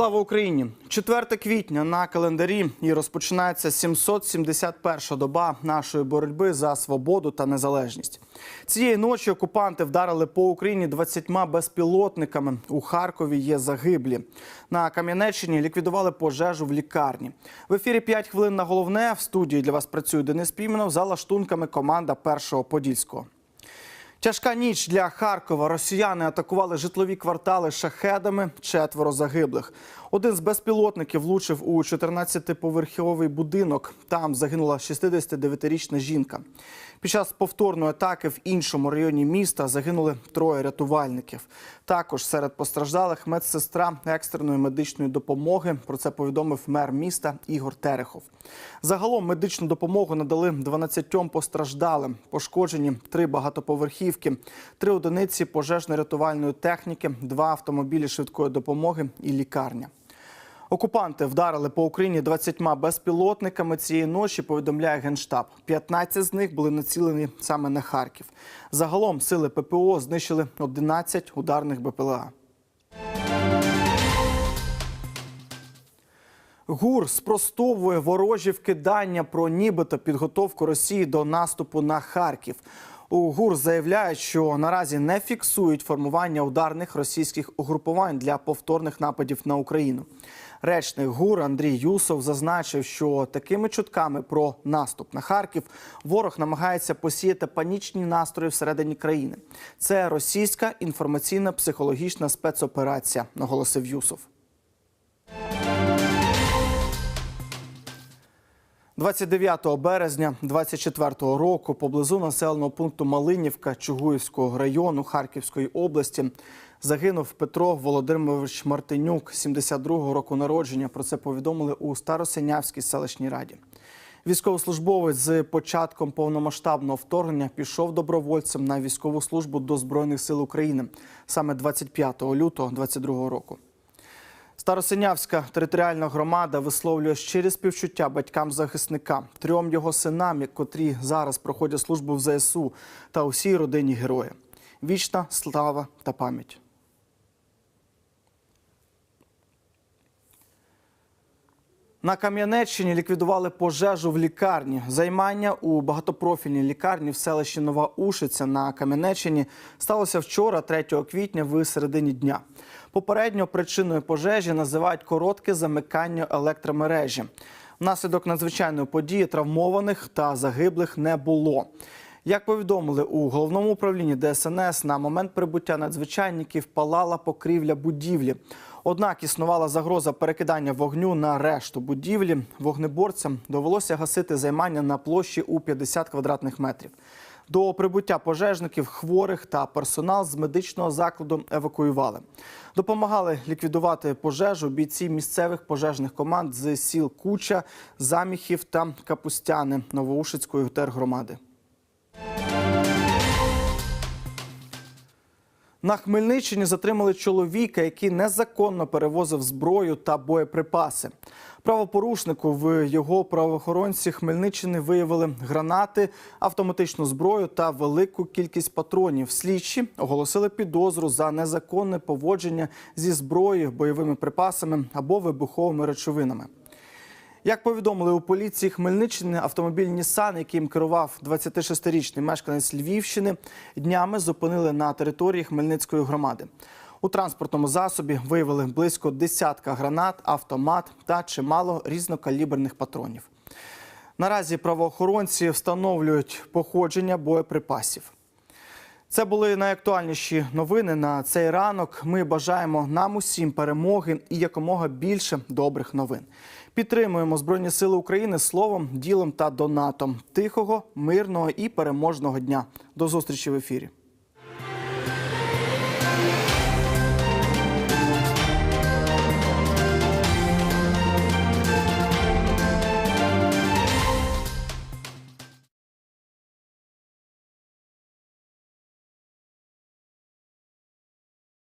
Слава Україні! 4 квітня на календарі і розпочинається 771-ша доба нашої боротьби за свободу та незалежність. Цієї ночі окупанти вдарили по Україні 20 безпілотниками. У Харкові є загиблі. На Кам'янеччині ліквідували пожежу в лікарні. В ефірі 5 хвилин на головне. В студії для вас працює Денис Піменов. За лаштунками команда першого подільського. Тяжка ніч для Харкова. Росіяни атакували житлові квартали шахедами. Четверо загиблих. Один з безпілотників влучив у 14-поверховий будинок. Там загинула 69-річна жінка. Під час повторної атаки в іншому районі міста загинули троє рятувальників. Також серед постраждалих медсестра екстреної медичної допомоги. Про це повідомив мер міста Ігор Терехов. Загалом медичну допомогу надали 12 постраждалим. Пошкоджені три багатоповерхівки, три одиниці пожежно-рятувальної техніки, два автомобілі швидкої допомоги і лікарня. Окупанти вдарили по Україні 20 безпілотниками цієї ночі. Повідомляє генштаб. 15 з них були націлені саме на Харків. Загалом сили ППО знищили 11 ударних БПЛА. ГУР спростовує ворожі вкидання про нібито підготовку Росії до наступу на Харків. У ГУР заявляють, що наразі не фіксують формування ударних російських угрупувань для повторних нападів на Україну. Речник ГУР Андрій Юсов зазначив, що такими чутками про наступ на Харків ворог намагається посіяти панічні настрої всередині країни. Це російська інформаційна психологічна спецоперація, наголосив Юсов. 29 березня 24 року поблизу населеного пункту Малинівка Чугуївського району Харківської області загинув Петро Володимирович Мартинюк, 72-го року народження. Про це повідомили у Старосинявській селищній раді. Військовослужбовець з початком повномасштабного вторгнення пішов добровольцем на військову службу до Збройних сил України саме 25 лютого 22 року. Старосинявська територіальна громада висловлює щирі співчуття батькам захисника, трьом його синам, котрі зараз проходять службу в ЗСУ, та усій родині героя. Вічна слава та пам'ять. На Кам'янеччині ліквідували пожежу в лікарні. Займання у багатопрофільній лікарні в селищі Нова Ушиця на Кам'янеччині сталося вчора, 3 квітня, в середині дня. Попередньо причиною пожежі називають коротке замикання електромережі. Внаслідок надзвичайної події травмованих та загиблих не було. Як повідомили у головному управлінні ДСНС, на момент прибуття надзвичайників палала покрівля будівлі. Однак існувала загроза перекидання вогню на решту будівлі. Вогнеборцям довелося гасити займання на площі у 50 квадратних метрів. До прибуття пожежників, хворих та персонал з медичного закладу евакуювали. Допомагали ліквідувати пожежу бійці місцевих пожежних команд з сіл Куча, Заміхів та Капустяни Новоушицької тергромади. На Хмельниччині затримали чоловіка, який незаконно перевозив зброю та боєприпаси. Правопорушнику в його правоохоронці Хмельниччини виявили гранати, автоматичну зброю та велику кількість патронів. Слідчі оголосили підозру за незаконне поводження зі зброєю, бойовими припасами або вибуховими речовинами. Як повідомили у поліції Хмельниччини, автомобіль Нісан, яким керував 26-річний мешканець Львівщини, днями зупинили на території Хмельницької громади. У транспортному засобі виявили близько десятка гранат, автомат та чимало різнокаліберних патронів. Наразі правоохоронці встановлюють походження боєприпасів. Це були найактуальніші новини на цей ранок. Ми бажаємо нам усім перемоги і якомога більше добрих новин. Підтримуємо Збройні Сили України словом, ділом та донатом. Тихого, мирного і переможного дня. До зустрічі в ефірі.